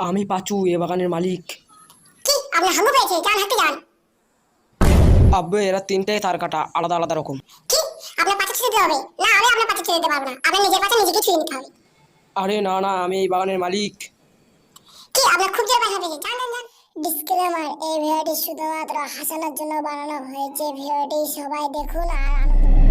আমি পাচু এ বাগানের মালিক। আব্বে এরা তিনটাই তার কাটা আলাদা আলাদা রকম। আরে না না আমি এই বাগানের মালিক। ডিসক্লেমার এই ভিডিওটি শুধুমাত্র হাসানোর জন্য বানানো হয়েছে। ভিডিওটি সবাই দেখুন আর আনন্দ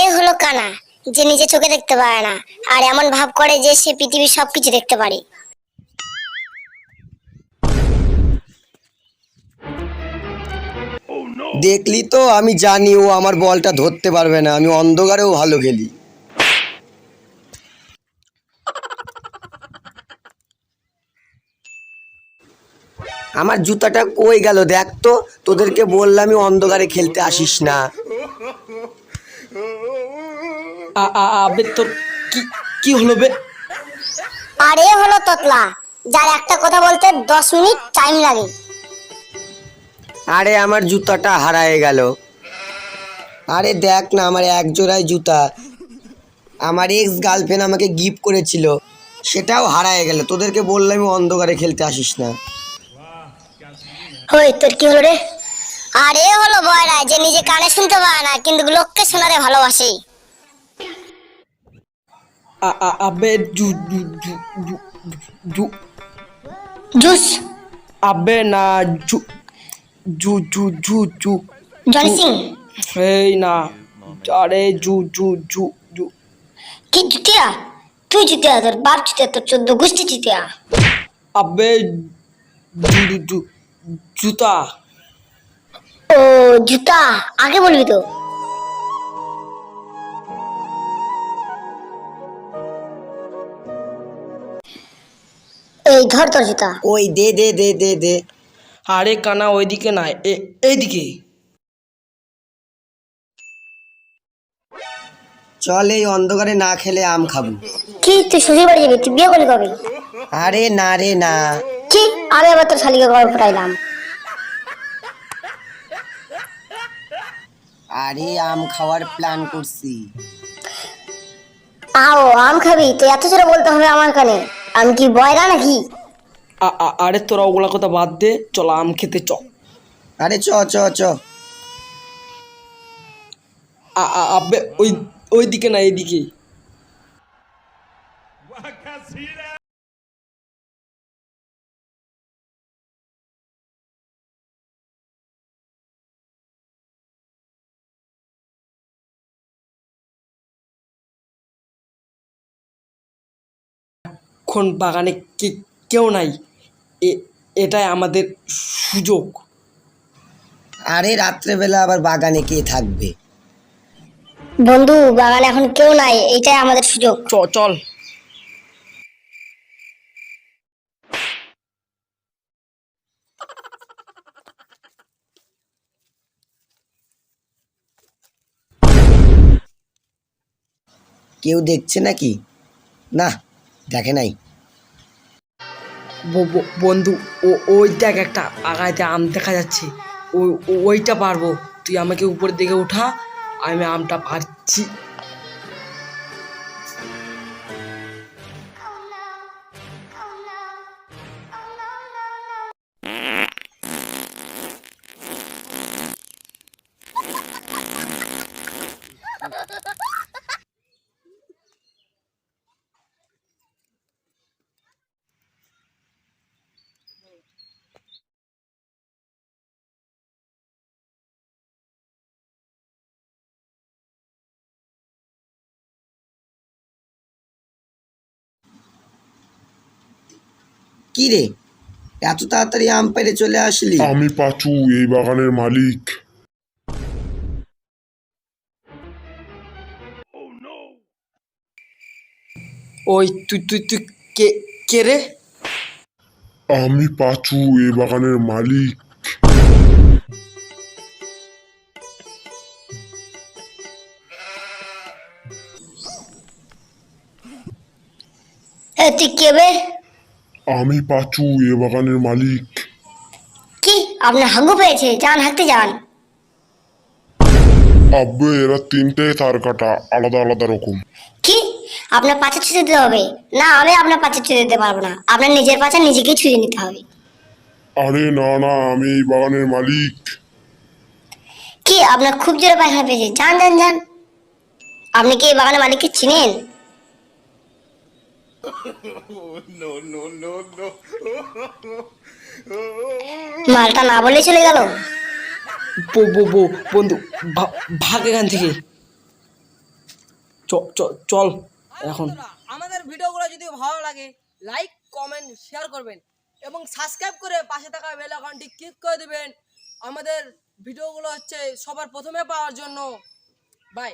এ হলো কানা, যে নিজে চোখে দেখতে পারে না, আর এমন ভাব করে যে সে পৃথিবীর সবকিছু দেখতে পারে। দেখলি তো, আমি জানি ও আমার বলটা ধরতে পারবে না, আমি অন্ধকারেও ভালো খেলি। আমার জুতাটা কই গেল দেখ তো, তোদেরকে বললামই অন্ধকারে খেলতে আসিস না। আবে তোর কি কি হলো বে? আর হলো ততলা যার একটা কথা বলতে দশ মিনিট টাইম লাগে। আরে আমার জুতাটা হারায় গেল। আরে দেখ না আমার এক জোড়ায় জুতা। আমার এক্স গার্লফ্রেন্ড আমাকে গিফট করেছিল সেটাও হারায় গেল। তোদেরকে বললাম অন্ধকারে খেলতে আসিস না। হই তোর কি হলো রে? আর হলো বয়রা যে নিজে কানে শুনতে কিন্তু লোককে শোনাতে ভালোবাসে আবে জুস আবে না জু জু জু জু জু জনি সিং এই না আরে জু জু জু জু কি জুতিয়া তুই জুতিয়া তোর বাপ জুতিয়া তোর চোদ্দ গোষ্ঠী জুতিয়া আবে জুতা ও জুতা আগে বলবি তো এই ধর তোর জুতা। ওই দে দে দে দে দে। আরে কানা ওইদিকে না এইদিকে। চল এই অন্ধকারে না খেলে আম খাব। কি তুই শ্বশুর বাড়ি যাবি? তুই বিয়ে করলি কবে? আরে না রে না। কি? আমি আবার তোর শালিকে কবে ফোটাইলাম। আরে আম খাওয়ার প্ল্যান করছি। আও আম খাবি? তো এত জোরে বলতে হবে আমার কানে। আমি কি বয়রা নাকি? আরে তোরা ওগুলা কথা বাদ দে চল আম খেতে চ। আরে চ চ চ। আবে ওই ওইদিকে না এইদিকে। এখন বাগানে কে- কেউ নাই। এ- এটাই আমাদের সুযোগ। আরে রাত্রেবেলা আবার বাগানে কে থাকবে? বন্ধু বাগানে এখন কেউ নাই এটাই আমাদের সুযোগ। চ চল। কেউ দেখছে নাকি? না দেখে নাই। বন্ধু, ও ওই দেখ একটা আগাইতে আম দেখা যাচ্ছে। ওই ওইটা পারব। তুই আমাকে উপরের দিকে উঠা, আমি আমটা পারছি। কি রে এত তাড়াতাড়ি আম পেরে চলে আসলি? আমি পাচু এই বাগানের মালিক। ওই তুই তুই তুই কে কে রে? আমি পাচু এই বাগানের মালিক। তুই কে বে? আমি পাচু এ বাগানের মালিক। কি? আপনার হাগু পেয়েছে? যান হাঁকতে যান। আব্বে এরা তিনটে তার কাটা আলাদা আলাদা রকম। কি? আপনার পাচা ছুঁয়ে দিতে হবে? না আমি আপনার পাচা ছুঁয়ে দিতে পারব না। আপনার নিজের পাচা নিজেকেই ছুঁয়ে নিতে হবে। আরে না না আমি এই বাগানের মালিক। কি? আপনার খুব জোরে পায়খানা পেয়েছে। যান যান যান। আপনি কি এই বাগানের মালিককে চিনেন? মালটা না বলে চলে গেল। বো বো বো বন্ধু ভাগ এখান থেকে। চল এখন। আমাদের ভিডিওগুলো যদি ভালো লাগে লাইক কমেন্ট শেয়ার করবেন এবং সাবস্ক্রাইব করে পাশে থাকা বেল আইকনটি ক্লিক করে দিবেন। আমাদের ভিডিওগুলো হচ্ছে সবার প্রথমে পাওয়ার জন্য। বাই